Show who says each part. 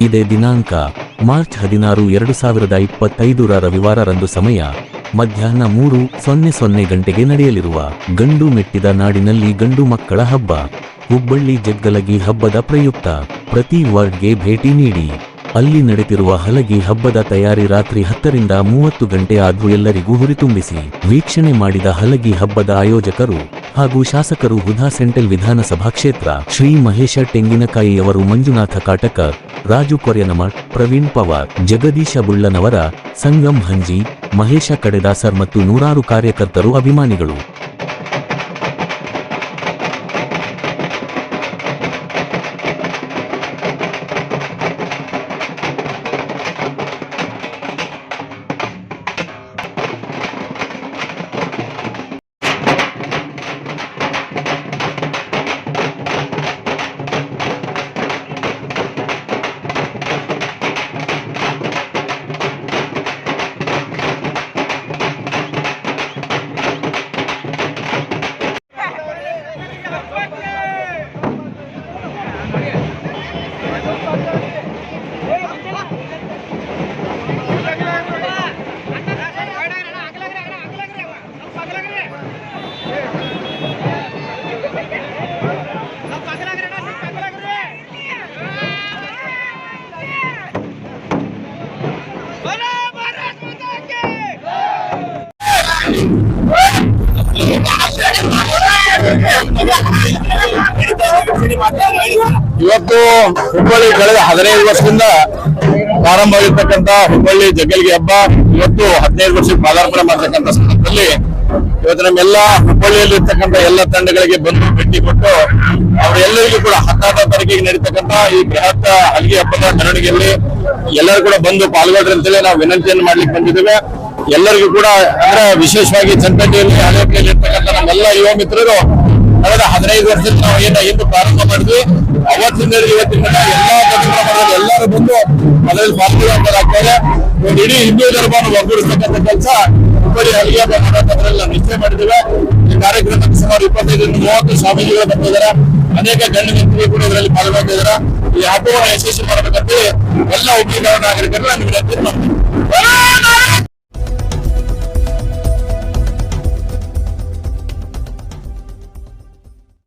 Speaker 1: ಇದೇ ದಿನಾಂಕ, ಮಾರ್ಚ್ ಹದಿನಾರು, ಎರಡು ಸಾವಿರದ ಇಪ್ಪತ್ತೈದರ ರವಿವಾರರಂದು ಸಮಯ, ಮಧ್ಯಾಹ್ನ ಮೂರು, ಸೊನ್ನೆ ಸೊನ್ನೆ ಗಂಟೆಗೆ ನಡೆಯಲಿರುವ ಗಂಡು ಮೆಟ್ಟಿದ ನಾಡಿನಲ್ಲಿ ಗಂಡು ಮಕ್ಕಳ ಹಬ್ಬ, ಹುಬ್ಬಳ್ಳಿ ಜಗ್ಗಲಗಿ ಹಬ್ಬದ ಪ್ರಯುಕ್ತ, ಪ್ರತಿ ವಾರ್ಡ್ಗೆ ಭೇಟಿ ನೀಡಿ, ಅಲ್ಲಿ ನಡೆದಿರುವ ಹಲಗಿ ಹಬ್ಬದ ತಯಾರಿ ರಾತ್ರಿ ಹತ್ತರಿಂದ ಮೂವತ್ತು ಗಂಟೆ ಆದ್ರೂ ಎಲ್ಲರಿಗೂ ಹುರಿತುಂಬಿಸಿ, ವೀಕ್ಷಣೆ ಮಾಡಿದ ಹಲಗಿ ಹಬ್ಬದ ಆಯೋಜಕರು ಹಾಗೂ ಶಾಸಕರು ಹುಧಾ ಸೆಂಟ್ರಲ್ ವಿಧಾನಸಭಾ ಕ್ಷೇತ್ರ ಶ್ರೀ ಮಹೇಶ ತೆಂಗಿನಕಾಯಿಯವರು ಮಂಜುನಾಥ ಕಾಟಕ, ರಾಜು ಕೊರ್ಯನಮಠ್ ಪ್ರವೀಣ್ ಪವಾರ್, ಜಗದೀಶ ಬುಳ್ಳನವರ, ಸಂಗಮ್ ಹಂಜಿ, ಮಹೇಶ ಕಡೆದಾಸರ್ ಮತ್ತು ನೂರಾರು ಕಾರ್ಯಕರ್ತರು ಅಭಿಮಾನಿಗಳು. I'm gonna go get some Yeah.
Speaker 2: ಇವತ್ತು ಹುಬ್ಬಳ್ಳಿ ಕಳೆದ ಹದಿನೈದು ವರ್ಷದಿಂದ ಪ್ರಾರಂಭ ಹುಬ್ಬಳ್ಳಿ ಜಗ್ಗಲ್ಗಿ ಹಬ್ಬ. ಇವತ್ತು ಹದಿನೈದು ವರ್ಷಕ್ಕೆ ಪಾದಾರ್ಪಣೆ ಮಾಡ್ತಕ್ಕಂಥ ಸಂದರ್ಭದಲ್ಲಿ ಇವತ್ತು ನಮ್ಮೆಲ್ಲ ಹುಬ್ಬಳ್ಳಿಯಲ್ಲಿ ಇರ್ತಕ್ಕಂಥ ಎಲ್ಲ ತಂಡಗಳಿಗೆ ಬಂದು ಭೇಟಿ ಕೊಟ್ಟು ಅವರೆಲ್ಲರಿಗೂ ಕೂಡ ಹತ್ತಾರನೇ ತಾರೀಕಿಗೆ ನಡೀತಕ್ಕಂಥ ಈ ಬೃಹತ್ ಹಲಗಿ ಹಬ್ಬದ ಮೆರವಣಿಗೆಯಲ್ಲಿ ಎಲ್ಲರೂ ಕೂಡ ಬಂದು ಪಾಲ್ಗೊಳ್ರಿ ಅಂತೇಳಿ ನಾವು ವಿನಂತಿಯನ್ನು ಮಾಡ್ಲಿಕ್ಕೆ ಬಂದಿದ್ದೇವೆ. ಎಲ್ಲರಿಗೂ ಕೂಡ ಅಂದ್ರೆ ವಿಶೇಷವಾಗಿ ಚನ್ನಪೇಟೆಯಲ್ಲಿ ಹಳೆಪೇಟೆಯಲ್ಲಿ ಇರ್ತಕ್ಕಂಥ ನಮ್ಮೆಲ್ಲ ಯುವ ಮಿತ್ರರು ಕಳೆದ ಹದಿನೈದು ವರ್ಷದ ನಾವು ಏನ ಎಂದು ಪ್ರಾರಂಭ ಮಾಡಿದ್ವಿ. ಅವತ್ತಿನ ಇವತ್ತಿನ ಎಲ್ಲಾ ಕಾರ್ಯಕ್ರಮಗಳಲ್ಲಿ ಎಲ್ಲರೂ ಬಂದು ಅದರಲ್ಲಿ ಪಾಲ್ಗೊಳ್ಳುವಂತರಾಗ್ತಾರೆ ಒಂದು ಇಡೀ ಹಿಂದೂ ಧರ್ಮವನ್ನು ಒಗ್ಗೂಡಿಸ್ತಕ್ಕಂಥ ಕೆಲಸ ಹುಬ್ಬಳ್ಳಿ ಹಳ್ಳಿಯ ಮಾಡೋದ್ರಲ್ಲಿ ನಾವು ನಿಶ್ಚಯ ಮಾಡಿದ್ದೇವೆ. ಈ ಕಾರ್ಯಕ್ರಮಕ್ಕೆ ಸುಮಾರು ಇಪ್ಪತ್ತೈದರಿಂದ ಮೂವತ್ತು ಸ್ವಾಮೀಜಿಗಳು ಬರ್ತಿದ್ದಾರೆ ಅನೇಕ ಗಣ್ಯ ವ್ಯಕ್ತಿಗಳು ಕೂಡ ಇದರಲ್ಲಿ ಪಾಲ್ಗೊಂಡಿದ್ದಾರೆ ಈ ಹಬ್ಬವನ್ನು ಯಶಸ್ವಿ ಮಾಡಬೇಕಂತ ಎಲ್ಲ ಹುಬ್ಬಳ್ಳಿ ನಾಗರಿಕರು ನಾನು ವಿನಂತಿ ಮಾಡ್ತೀನಿ.